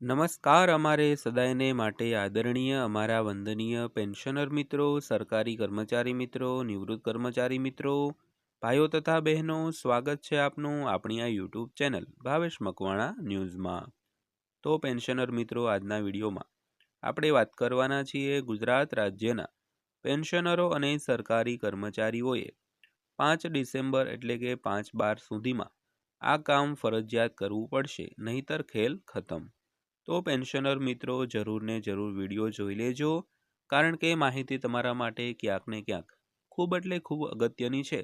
નમસ્કાર અમારે સદાયને માટે આદરણીય અમારા વંદનીય પેન્શનર મિત્રો, સરકારી કર્મચારી મિત્રો, નિવૃત્ત કર્મચારી મિત્રો, ભાઈઓ તથા બહેનો, સ્વાગત છે આપનું આપણી આ યુટ્યુબ ચેનલ ભાવેશ મકવાણા ન્યૂઝમાં. તો પેન્શનર મિત્રો, આજના વિડીયોમાં આપણે વાત કરવાના છીએ ગુજરાત રાજ્યના પેન્શનરો અને સરકારી કર્મચારીઓએ પાંચ ડિસેમ્બર એટલે કે પાંચ બાર સુધીમાં આ કામ ફરજિયાત કરવું પડશે, નહીતર ખેલ ખતમ. તો પેન્શનર મિત્રો જરૂર ને જરૂર વીડિયો જોઈ લેજો, કારણ કે માહિતી તમારા માટે ક્યાંક ને ક્યાંક ખૂબ એટલે ખૂબ અગત્યની છે.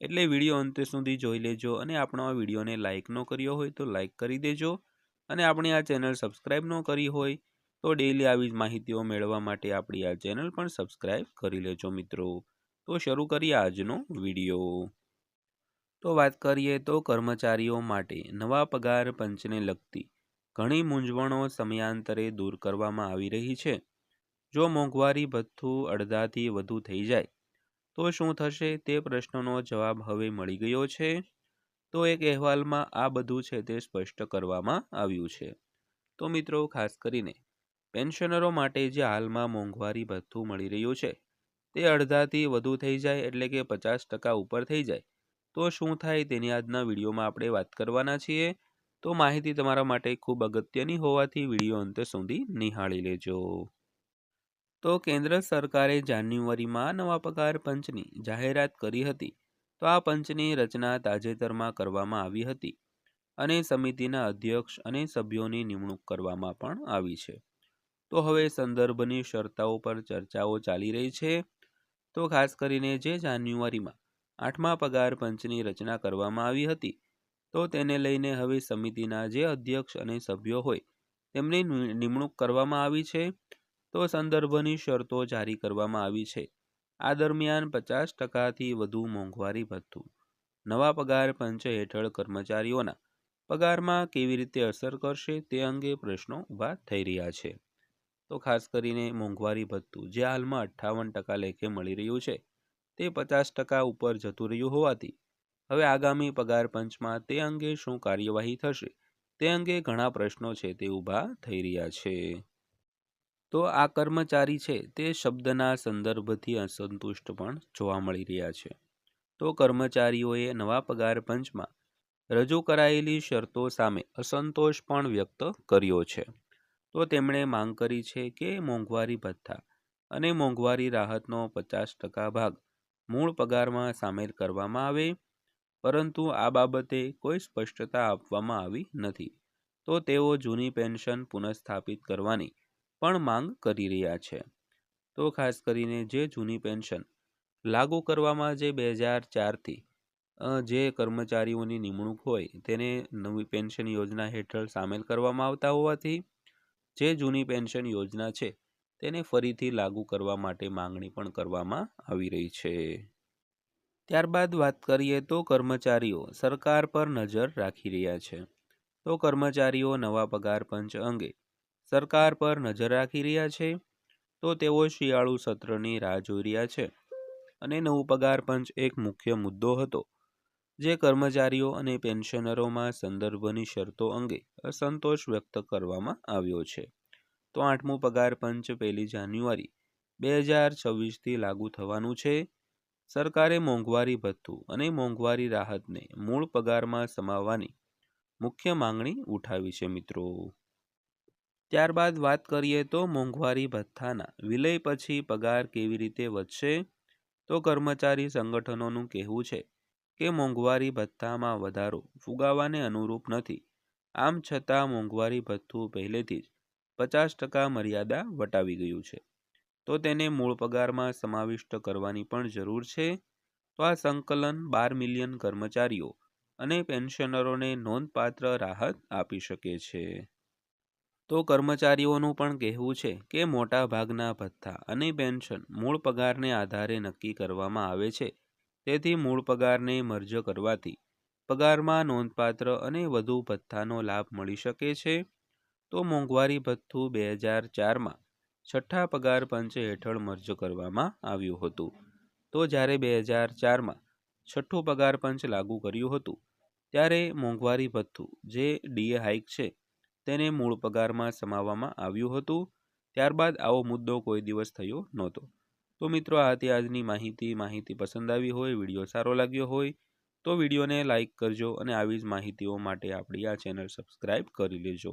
એટલે વીડિયો અંત સુધી જોઈ લેજો અને આપણો આ વિડીયોને લાઇક ન કર્યો હોય તો લાઇક કરી દેજો અને આપણી આ ચેનલ સબસ્ક્રાઈબ ન કરી હોય તો ડેઈલી આવી જ માહિતીઓ મેળવવા માટે આપણી આ ચેનલ પણ સબસ્ક્રાઈબ કરી લેજો મિત્રો. તો શરૂ કરીએ આજનો વીડિયો તો વાત કરીએ તો કર્મચારીઓ માટે નવા પગાર પંચને લગતી ઘણી મૂંઝવણો સમયાંતરે દૂર કરવામાં આવી રહી છે. જો મોંઘવારી ભથ્થું અડધાથી વધુ થઈ જાય, તો શું થશે તે પ્રશ્નનો જવાબ હવે મળી ગયો છે. તો એક અહેવાલમાં આ બધું છે તે સ્પષ્ટ કરવામાં આવ્યું છે. તો મિત્રો, ખાસ કરીને પેન્શનરો માટે જે હાલમાં મોંઘવારી ભથ્થું મળી રહ્યું છે, તે અડધાથી વધુ થઈ જાય એટલે કે પચાસ ટકા ઉપર થઈ જાય. તો શું થાય તેની આજના વિડીયોમાં આપણે વાત કરવાના છીએ. તો માહિતી તમારા માટે ખૂબ અગત્યની હોવાથી વીડિયો અંત સુધી નિહાળી લેજો. તો કેન્દ્ર સરકારે જાન્યુઆરીમાં નવા પગાર પંચની જાહેરાત કરી હતી. તો આ પંચની રચના તાજેતરમાં કરવામાં આવી હતી અને સમિતિના અધ્યક્ષ અને સભ્યોની નિમણૂક કરવામાં પણ આવી છે. તો હવે સંદર્ભની શરતાઓ પર ચર્ચાઓ ચાલી રહી છે. તો ખાસ કરીને જે જાન્યુઆરીમાં આઠમા પગાર પંચની રચના કરવામાં આવી હતી તો તેને લઈને હવે સમિતિના જે અધ્યક્ષ અને સભ્યો હોય, તેમની નિમણૂક કરવામાં આવી છે. તો સંદર્ભની શરતો જારી કરવામાં આવી છે. આ દરમિયાન પચાસ ટકાથી વધુ મોંઘવારી ભથ્થું. નવા પગાર પંચ હેઠળ કર્મચારીઓના પગારમાં કેવી રીતે અસર કરશે તે અંગે પ્રશ્નો ઊભા થઈ રહ્યા છે. તો ખાસ કરીને મોંઘવારી ભથ્થું જે હાલમાં અઠ્ઠાવન ટકા લેખે મળી રહ્યું છે, તે પચાસ ટકા ઉપર જતું રહ્યું હોવાથી હવે આગામી પગાર પંચમાં તે અંગે શું કાર્યવાહી થશે? તે અંગે ઘણા પ્રશ્નો છે તે ઊભા થઈ રહ્યા છે. તો આ કર્મચારી છે તે શબ્દના સંદર્ભથી અસંતુષ્ટ પણ જોવા મળી રહ્યા છે. તો કર્મચારીઓએ નવા પગાર પંચમાં રજૂ કરાયેલી શરતો સામે અસંતોષ પણ વ્યક્ત કર્યો છે. તો તેમણે માંગ કરી છે કે મોંઘવારી ભથ્થા અને મોંઘવારી રાહતનો પચાસ ટકા ભાગ મૂળ પગારમાં સામેલ કરવામાં આવે પરંતુ આ બાબતે કોઈ સ્પષ્ટતા આપવામાં આવી નથી. તો તેઓ જૂની પેન્શન પુનઃસ્થાપિત કરવાની પણ માંગ કરી રહ્યા છે. તો ખાસ કરીને જે જૂની પેન્શન લાગુ કરવામાં જે બે હજાર ચારથી જે કર્મચારીઓની નિમણૂક હોય તેને નવી પેન્શન યોજના હેઠળ સામેલ કરવામાં આવતા હોવાથી, જે જૂની પેન્શન યોજના છે તેને ફરીથી લાગુ કરવા માટે માંગણી પણ કરવામાં આવી રહી છે. ત્યારબાદ વાત કરીએ તો કર્મચારીઓ સરકાર પર નજર રાખી રહ્યા છે. તો કર્મચારીઓ નવા પગાર પંચ અંગે સરકાર પર નજર રાખી રહ્યા છે. તો તેઓ શિયાળુ સત્રની રાહ જોઈ રહ્યા છે. અને નવું પગાર પંચ એક મુખ્ય મુદ્દો હતો, જે કર્મચારીઓ અને પેન્શનરોમાં સંદર્ભની શરતો અંગે અસંતોષ વ્યક્ત કરવામાં આવ્યો છે. તો આઠમું પગાર પંચ પહેલી જાન્યુઆરી, બે હજાર છવ્વીસથી લાગુ થવાનું છે. સરકારે મોંઘવારી ભથ્થું અને મોંઘવારી રાહતને મૂળ પગારમાં સમાવવાની મુખ્ય માંગણી ઉઠાવી છે, મિત્રો. ત્યારબાદ વાત કરીએ તો મોંઘવારી ભથ્થાના વિલય પછી પગાર કેવી રીતે વધશે, તો કર્મચારી સંગઠનોનું કહેવું છે કે મોંઘવારી ભથ્થામાં વધારો ફુગાવાને અનુરૂપ નથી. આમ છતાં મોંઘવારી ભથ્થું પહેલેથી જ પચાસ ટકા મર્યાદા વટાવી ગયું છે. તો તેને મૂળ પગારમાં સમાવિષ્ટ કરવાની પણ જરૂર છે. તો આ સંકલન બાર મિલિયન કર્મચારીઓ અને પેન્શનરોને નોંધપાત્ર રાહત આપી શકે છે. તો કર્મચારીઓનું પણ કહેવું છે કે મોટા ભાગના ભથ્થા અને પેન્શન મૂળ પગારને આધારે નક્કી કરવામાં આવે છે. તેથી મૂળ પગારને મર્જ કરવાથી પગારમાં નોંધપાત્ર અને વધુ ભથ્થાનો લાભ મળી શકે છે. તો મોંઘવારી ભથ્થું બે હજાર ચારમાં છઠ્ઠા પગાર પંચ હેઠળ મર્જ કરવામાં આવ્યું હતું. તો જ્યારે બે હજાર ચારમાં છઠ્ઠું પગાર પંચ લાગુ કર્યું હતું, ત્યારે મોંઘવારી ભથ્થું, જે ડીએ હાઇક છે, તેને મૂળ પગારમાં સમાવવામાં આવ્યું હતું. ત્યારબાદ આવો મુદ્દો કોઈ દિવસ થયો નહોતો. તો મિત્રો, આ હતી આજની માહિતી. માહિતી પસંદ આવી હોય, વીડિયો સારો લાગ્યો હોય, તો વિડીયોને લાઇક કરજો અને આવી જ માહિતીઓ માટે આપણી આ ચેનલ સબસ્ક્રાઈબ કરી લેજો.